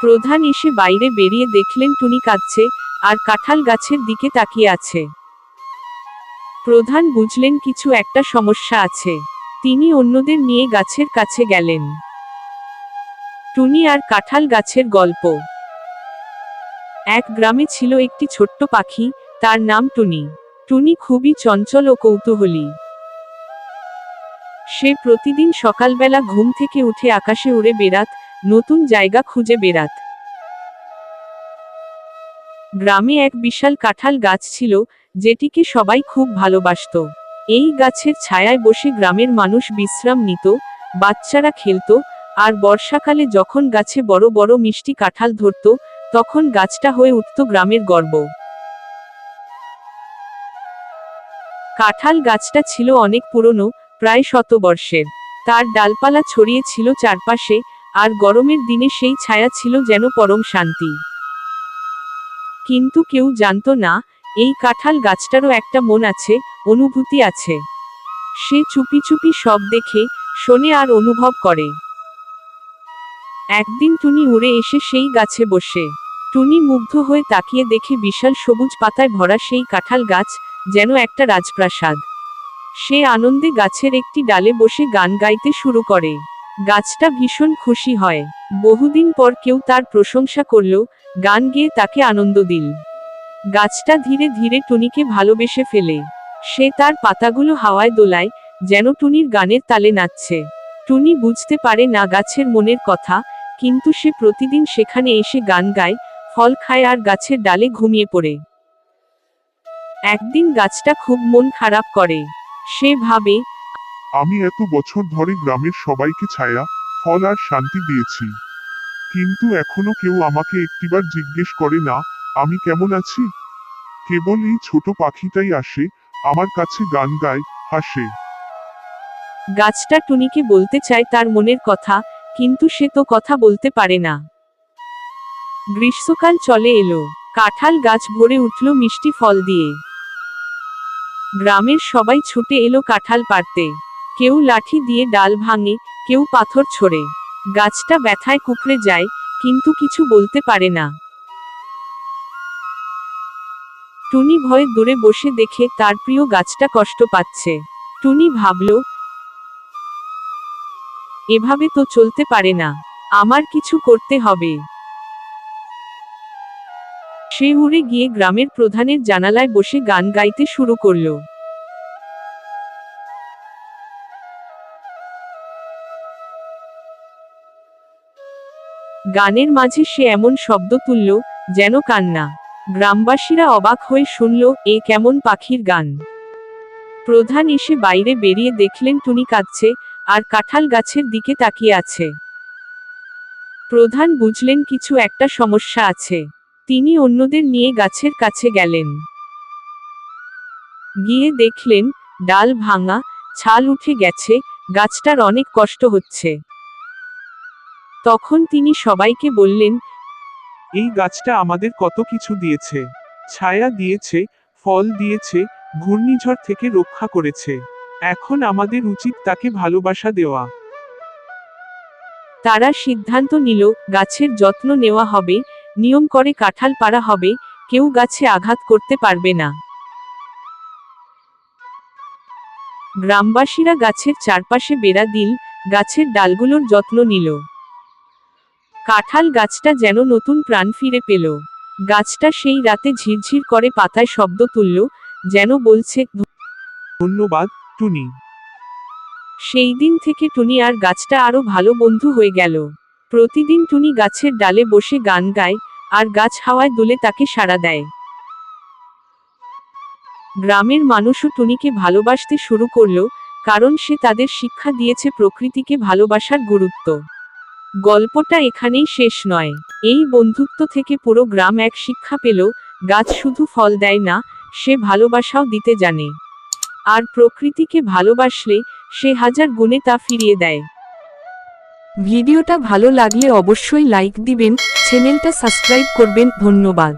প্রধান এসে বাইরে বেরিয়ে দেখলেন টুনি কাঁদছে, আর কাঁঠাল গাছের দিকে তাকিয়ে আছে। প্রধান বুঝলেন কিছু একটা সমস্যা আছে। তিনি অন্যদের নিয়ে গাছের কাছে গেলেন। টুনি আর কাঁঠাল গাছের গল্প। এক গ্রামে ছিল একটি ছোট্ট পাখি, তার নাম টুনি। টুনি খুবই চঞ্চল ও কৌতূহলী। সে প্রতিদিন সকালবেলা ঘুম থেকে উঠে আকাশে উড়ে বেড়াত নতুন জায়গা খুঁজে বেড়াত। গ্রামে এক বিশাল কাঁঠাল গাছ ছিল, যেটিকে সবাই খুব ভালোবাসত। এই গাছের ছায়ায় বসে গ্রামের মানুষ বিশ্রাম নিত, বাচ্চারা খেলতো, আর বর্ষাকালে যখন গাছে বড় বড় মিষ্টি কাঁঠাল ধরত, তখন গাছটা হয়ে উঠত গ্রামের গর্ব। কাঁঠাল গাছটা ছিল অনেক পুরনো, প্রায় শত বর্ষের তার ডালপালা ছড়িয়ে ছিল চারপাশে আর গরমের দিনে সেই ছায়া ছিল যেন পরম শান্তি। কিন্তু কেউ জানতো না, এই কাঁঠাল গাছটারও একটা মন আছে, অনুভূতি আছে। সে চুপি চুপি সব দেখে, শোনে আর অনুভব করে। একদিন টুনি উড়ে এসে সেই গাছে বসে। টুনি মুগ্ধ হয়ে তাকিয়ে দেখে বিশাল সবুজ পাতায় ভরা সেই কাঁঠাল গাছ, যেন একটা রাজপ্রাসাদ। সে আনন্দে গাছের একটি ডালে বসে গান গাইতে শুরু করে। গাছটা ভীষণ খুশি হয়। বহুদিন পর কেউ তার প্রশংসা করল, গান গেয়ে তাকে আনন্দ দিল। গাছটা ধীরে ধীরে টুনিকে ভালোবেসে ফেলে। সে তার পাতাগুলো হাওয়ায় দোলায়, যেন টুনির গানের তালে নাচছে। টুনি বুঝতে পারে না গাছের মনের কথা, কিন্তু সে প্রতিদিন সেখানে এসে গান গায়, ফল খায় আর গাছের ডালে ঘুমিয়ে পড়ে। একদিন গাছটা খুব মন খারাপ করে। সে ভাবে আমি এত বছর ধরে গ্রামের সবাইকে ছায়া, ফল আর শান্তি দিয়েছি। কিন্তু এখনও কেউ আমাকে একটিবার জিজ্ঞেস করে না, আমি কেমন আছি? কেবল এই ছোট পাখিটাই আসে, আমার কাছে গান গায়, হাসে। গাছটা টুনিকে বলতে চায় তার মনের কথা, কিন্তু সে তো কথা বলতে পারে না। গ্রীষ্মকাল চলে এলো, কাঁঠাল গাছ ভরে উঠল মিষ্টি ফল দিয়ে। গ্রামের সবাই ছুটে এলো কাঁঠাল পাড়তে। কেউ লাঠি দিয়ে ডাল ভাঙে, কেউ পাথর ছোড়ে। গাছটা ব্যথায় কুকড়ে যায়, কিন্তু কিছু বলতে পারে না। টুনি ভয়ে দূরে বসে দেখে তার প্রিয় গাছটা কষ্ট পাচ্ছে। টুনি ভাবল, এভাবে তো চলতে পারে না। আমার কিছু করতে হবে সে উড়ে গিয়ে গ্রামের প্রধানের জানালায় বসে গান গাইতে শুরু করল। গানের মাঝে সে এমন শব্দ তুলল, যেন কান্না। গ্রামবাসীরা অবাক হয়ে শুনল, এ কেমন পাখির গান? প্রধান এসে বাইরে বেরিয়ে দেখলেন টুনি কাঁদছে, আর কাঁঠাল গাছের দিকে তাকিয়ে আছে। প্রধান বুঝলেন কিছু একটা সমস্যা আছে। তিনি অন্যদের নিয়ে গাছের কাছে গেলেন। গিয়ে দেখলেন, ডাল ভাঙা, ছাল উঠে গেছে, গাছটার অনেক কষ্ট হচ্ছে। তখন তিনি সবাইকে বললেন এই গাছটা আমাদের কত কিছু দিয়েছে। ছায়া দিয়েছে ফল দিয়েছে ঘূর্ণিঝড় থেকে রক্ষা করেছে। এখন আমাদের উচিত তাকে ভালোবাসা দেওয়া। তারা সিদ্ধান্ত নিল গাছের যত্ন নেওয়া হবে নিয়ম করে কাঁঠাল পাড়া হবে কেউ গাছে আঘাত করতে পারবে না। গ্রামবাসীরা গাছের চারপাশে বেড়া দিল গাছের ডালগুলোর যত্ন নিল। কাঁঠাল গাছটা যেন নতুন প্রাণ ফিরে পেল। গাছটা সেই রাতে ঝিরঝির করে পাতায় শব্দ তুলল যেন বলছে ধন্যবাদ টুনি। সেই দিন থেকে টুনি আর গাছটা আরও ভালো বন্ধু হয়ে গেল। প্রতিদিন টুনি গাছের ডালে বসে গান গায় আর গাছ হাওয়ায় দুলে তাকে সাড়া দেয়। গ্রামের মানুষও টুনিকে ভালোবাসতে শুরু করল কারণ সে তাদের শিক্ষা দিয়েছে প্রকৃতিকে ভালোবাসার গুরুত্ব। গল্পটা এখানেই শেষ নয়। এই বন্ধুত্ব থেকে পুরো গ্রাম এক শিক্ষা পেল, গাছ শুধু ফল দেয় না, সে ভালোবাসাও দিতে জানে। আর প্রকৃতিকে ভালোবাসলে সে হাজার গুণে তা ফিরিয়ে দেয়। ভিডিওটা ভালো লাগলে অবশ্যই লাইক দিবেন, চ্যানেলটা সাবস্ক্রাইব করবেন, ধন্যবাদ।